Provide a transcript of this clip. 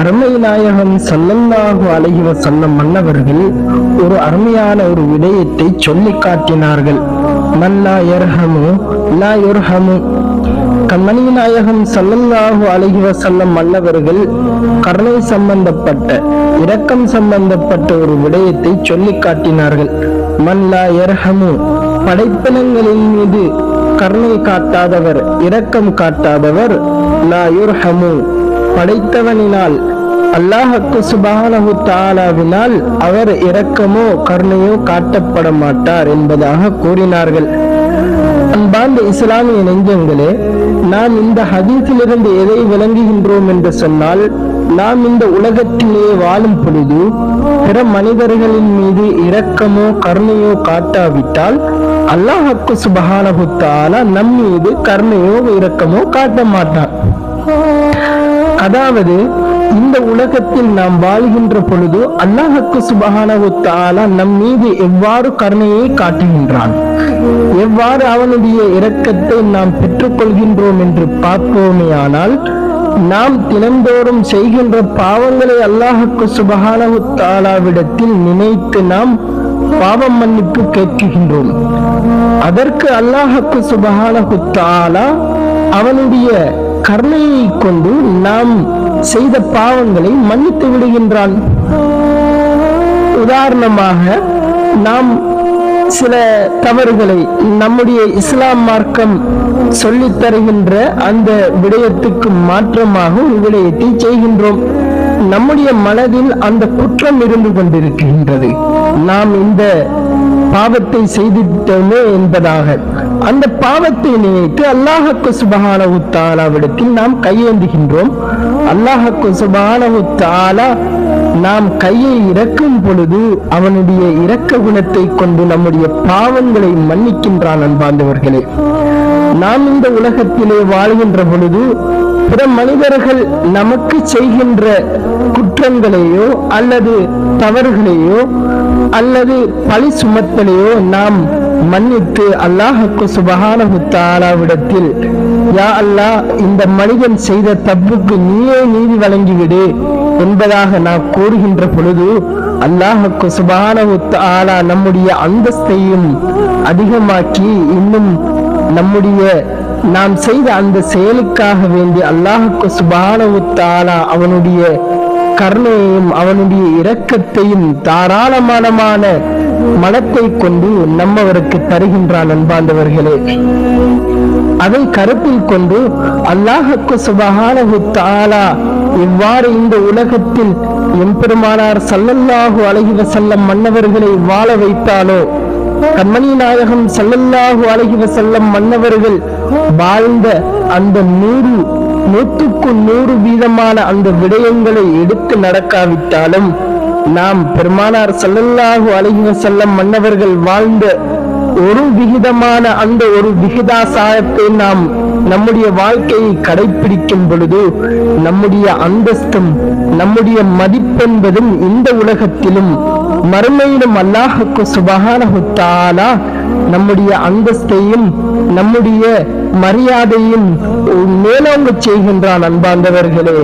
அருமை நாயகம் சல்லல்லாஹு அழகிவ செல்லம் மன்னவர்கள் ஒரு அருமையான ஒரு விடயத்தை சொல்லி காட்டினார்கள். மல்லா எர்ஹமு லா யுர்ஹமு. கண்மணி நாயகம் சல்லல்லாஹு அழகிவ செல்லம் மன்னவர்கள் கருணை சம்பந்தப்பட்ட இரக்கம் சம்பந்தப்பட்ட ஒரு விடயத்தை சொல்லி காட்டினார்கள். மல்லா எர்ஹமு படைப்பினங்களின் மீது கருணை காட்டாதவர் இரக்கம் காட்டாதவர் லா யுர்ஹமு. படைத்தவனினால் அல்லாஹக்கு சுபானஹு தாலாவினால் அவர் இரக்கமோ கருணையோ காட்டப்பட மாட்டார் என்பதாக கூறினார்கள். அன்பார்ந்த இஸ்லாமிய நெஞ்சங்களே நாம் இந்த ஹதீஸிலிருந்து எதை விளங்குகின்றோம் என்று சொன்னால் நாம் இந்த உலகத்திலேயே வாழும் பொழுது பிற மனிதர்களின் மீது இரக்கமோ கருணையோ காட்டாவிட்டால் அல்லாஹக்கு சுபஹானஹு தாலா நம் மீது கருணையோ இரக்கமோ காட்ட மாட்டான். அதாவது இந்த உலகத்தில் நாம் வாழ்கின்ற பொழுது அல்லாஹுக்கு சுபகானகுத்தால நம் மீது எவ்வாறு கருணையை காட்டுகின்றான்? எவ்வாறு அவனுடைய இரக்கத்தை நாம் பெற்றுக்கொள்கின்றோம் என்று பார்ப்போமேயானால் நாம் தினந்தோறும் செய்கின்ற பாவங்களை அல்லாஹுக்கு சுபகானகுத்தாலாவிடத்தில் நினைத்து நாம் பாவம் மன்னிப்பு கேட்கின்றோம் அதற்கு அல்லாஹுக்கு சுபகாலகுத்தாலா அவனுடைய கருணையை கொண்டு நாம் செய்த பாவங்களை மன்னித்து விடுகின்றான். உதாரணமாக நாம் சில தவறுகளை நம்முடைய இஸ்லாம் மார்க்கம் சொல்லித் தருகின்ற அந்த விடயத்துக்கு மாற்றமாக ஒரு விடயத்தை செய்கின்றோம். நம்முடைய மனதில் அந்த குற்றம் இருந்து கொண்டிருக்கின்றது. நாம் இந்த பாவத்தை செய்துவிட்டோமே என்பதாக. அந்த பாவத்தை நினைத்து அல்லாஹக்கு சுபகான உத்தாலாவிடத்தில் நாம் கையேந்துகின்றோம். அல்லாஹக்கு சுபகான உத்தாலா நாம் கையை இறக்கும் பொழுது அவனுடைய இரக்க குணத்தை கொண்டு நம்முடைய பாவங்களை மன்னிக்கின்றான் அன்பாந்தவர்களே நாம் இந்த உலகத்திலே வாழ்கின்ற பொழுது பிற மனிதர்கள் நமக்கு செய்கின்ற குற்றங்களையோ அல்லது தவறுகளையோ அல்லது பழி சுமத்தலையோ நாம் மன்னித்து அல்லாஹுக்கு சுபகானவிடத்தில் யா அல்லாஹ் இந்த மனிதன் செய்த தப்புக்கு நீயே நீதி வழங்கிவிடு என்பதாக நாம் கூறுகின்ற பொழுது அல்லாஹுக்கு சுபஹானஹு ஆலா நம்முடைய அந்தஸ்தையும் அதிகமாக்கி இன்னும் நம்முடைய நாம் செய்த அந்த செயலுக்காக வேண்டி அல்லாஹுக்கு சுபானவுத்தாலா அவனுடைய கருணையையும் அவனுடைய இரக்கத்தையும் தாராளமானமான மனத்தை கொண்டு நம்மவருக்கு தருகின்றான் அன்பாண்டவர்களே அதை கருத்தில் கொண்டு அல்லாஹுக்கு சுபஹானஹு இவ்வாறு இந்த உலகத்தில் எம்பெருமானார் சல்லல்லாஹு அழகிவ செல்லம் மன்னவர்களை வாழ வைத்தாலோ கண்மணி நாயகம் சல்லல்லாஹு அழகிவ செல்லம் மன்னவர்கள் வாழ்ந்த அந்த நூறு நூற்றுக்கு நூறு வீதமான அந்த விடயங்களை எடுத்து நடக்காவிட்டாலும் நாம் பெருமானார் சல்லல்லாஹு அழகிய செல்லம் மன்னவர்கள் வாழ்ந்த ஒரு விகிதமான அந்த ஒரு விகிதாசாரத்தை நாம் நம்முடைய வாழ்க்கையை கடைபிடிக்கும் பொழுது நம்முடைய அந்தஸ்தும் நம்முடைய மதிப்பென்பதும் இந்த உலகத்திலும் மறுமையிலும் அல்லாஹுக்கு சுபகான நம்முடைய அந்தஸ்தையும் நம்முடைய மரியாதையும் மேலோங்க செய்கின்றான் அன்பாந்தவர்களே